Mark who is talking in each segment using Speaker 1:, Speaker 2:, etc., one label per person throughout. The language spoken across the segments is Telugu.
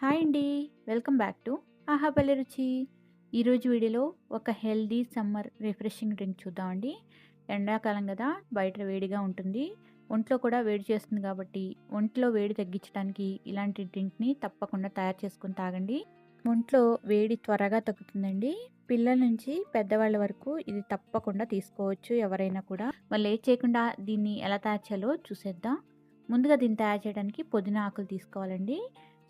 Speaker 1: హాయ్ అండి. వెల్కమ్ బ్యాక్ టు ఆహా పల్లె రుచి ఈరోజు వీడియోలో ఒక హెల్దీ సమ్మర్ రిఫ్రెషింగ్ డ్రింక్ చూద్దామండి ఎండాకాలం కదా బయట వేడిగా ఉంటుంది. ఒంట్లో కూడా వేడి చేస్తుంది కాబట్టి ఒంట్లో వేడి తగ్గించడానికి ఇలాంటి డ్రింక్ని తప్పకుండా తయారు చేసుకుని తాగండి. ఒంట్లో వేడి త్వరగా తగ్గుతుందండి. పిల్లల నుంచి పెద్దవాళ్ళ వరకు ఇది తప్పకుండా తీసుకోవచ్చు ఎవరైనా కూడా. వాళ్ళు ఏ చేయకుండా దీన్ని ఎలా తయారు చేయాలో చూసేద్దాం. ముందుగా దీన్ని తయారు చేయడానికి పుదీనా ఆకులు తీసుకోవాలండి.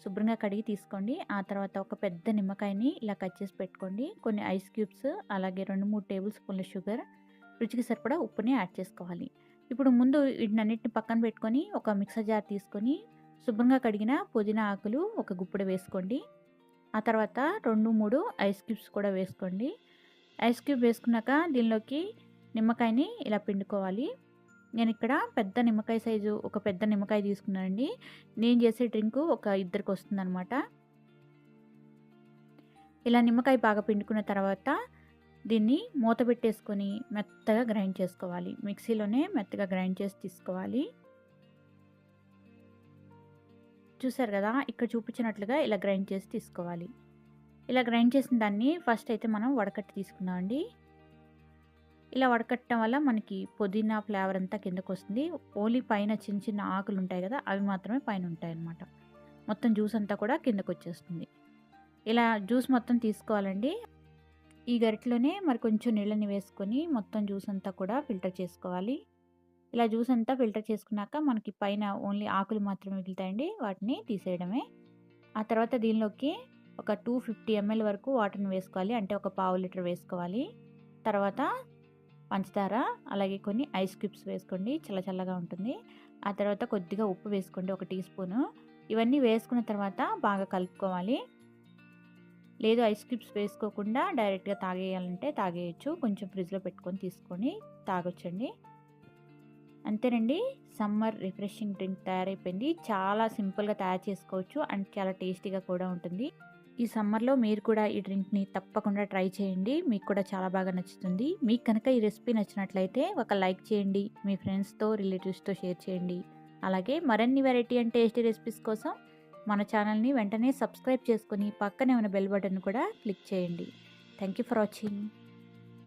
Speaker 1: శుభ్రంగా కడిగి తీసుకోండి. ఆ తర్వాత ఒక పెద్ద నిమ్మకాయని ఇలా కట్ చేసి పెట్టుకోండి. కొన్ని ఐస్ క్యూబ్స్ అలాగే రెండు మూడు టేబుల్ స్పూన్ల షుగర్ రుచికి సరిపడా ఉప్పుని యాడ్ చేసుకోవాలి. ఇప్పుడు ముందు వీటినన్నిటిని పక్కన పెట్టుకొని ఒక మిక్సర్ జార్ తీసుకొని శుభ్రంగా కడిగిన పుదీనా ఆకులు ఒక గుప్పుడు వేసుకోండి. ఆ తర్వాత రెండు మూడు ఐస్ క్యూబ్స్ కూడా వేసుకోండి. ఐస్ క్యూబ్ వేసుకున్నాక దీనిలోకి నిమ్మకాయని ఇలా పిండుకోవాలి. నేను ఇక్కడ పెద్ద నిమ్మకాయ సైజు ఒక పెద్ద నిమ్మకాయ తీసుకున్నానండి. నేను చేసే డ్రింకు ఒక ఇద్దరికి వస్తుందన్నమాట ఇలా నిమ్మకాయ బాగా పిండుకున్న తర్వాత దీన్ని మూత పెట్టేసుకొని మెత్తగా గ్రైండ్ చేసుకోవాలి. మిక్సీలోనే మెత్తగా గ్రైండ్ చేసి తీసుకోవాలి. చూసారు కదా ఇక్కడ చూపించినట్లుగా ఇలా గ్రైండ్ చేసి తీసుకోవాలి. ఇలా గ్రైండ్ చేసిన దాన్ని ఫస్ట్ అయితే మనం వడకట్టి తీసుకుందామండి. ఇలా వడకట్టడం వల్ల మనకి పుదీనా ఫ్లేవర్ అంతా కిందకు వస్తుంది ఓన్లీ పైన చిన్న చిన్న ఆకులు ఉంటాయి కదా అవి మాత్రమే పైన ఉంటాయి అన్నమాట మొత్తం జ్యూస్ అంతా కూడా కిందకు వచ్చేస్తుంది ఇలా జ్యూస్ మొత్తం తీసుకోవాలండి. ఈ గరిటలోనే మరి కొంచెం నీళ్ళని వేసుకొని మొత్తం జ్యూస్ అంతా కూడా ఫిల్టర్ చేసుకోవాలి. ఇలా జ్యూస్ అంతా ఫిల్టర్ చేసుకున్నాక మనకి పైన ఓన్లీ ఆకులు మాత్రమే మిగులుతాయండి. వాటిని తీసేయడమే. ఆ తర్వాత దీనిలోకి ఒక టూ ఫిఫ్టీ ఎంఎల్ వరకు వాటర్ని వేసుకోవాలి. అంటే ఒక పావు లీటర్ వేసుకోవాలి. తర్వాత పంచదార అలాగే కొన్ని ఐస్ క్యూబ్స్ వేసుకోండి చల్ల చల్లగా ఉంటుంది. ఆ తర్వాత కొద్దిగా ఉప్పు వేసుకోండి ఒక టీ స్పూను. ఇవన్నీ వేసుకున్న తర్వాత బాగా కలుపుకోవాలి. లేదు ఐస్ క్యూబ్స్ వేసుకోకుండా డైరెక్ట్గా తాగేయాలంటే తాగేయచ్చు. కొంచెం ఫ్రిడ్జ్లో పెట్టుకొని తీసుకొని తాగొచ్చండి. అంతేనండి. సమ్మర్ రిఫ్రెషింగ్ డ్రింక్ తయారైపోయింది. చాలా సింపుల్గా తయారు చేసుకోవచ్చు. అండ్ చాలా టేస్టీగా కూడా ఉంటుంది. ఈ సమ్మర్లో మీరు కూడా ఈ డ్రింక్ని తప్పకుండా ట్రై చేయండి. మీకు కూడా చాలా బాగా నచ్చుతుంది. మీకు కనుక ఈ రెసిపీ నచ్చినట్లయితే ఒక లైక్ చేయండి. మీ ఫ్రెండ్స్తో రిలేటివ్స్తో షేర్ చేయండి. అలాగే మరిన్ని వెరైటీ అండ్ టేస్టీ రెసిపీస్ కోసం మన ఛానల్ని వెంటనే సబ్స్క్రైబ్ చేసుకొని పక్కనే ఉన్న బెల్ బటన్ కూడా క్లిక్ చేయండి. Thank you for watching.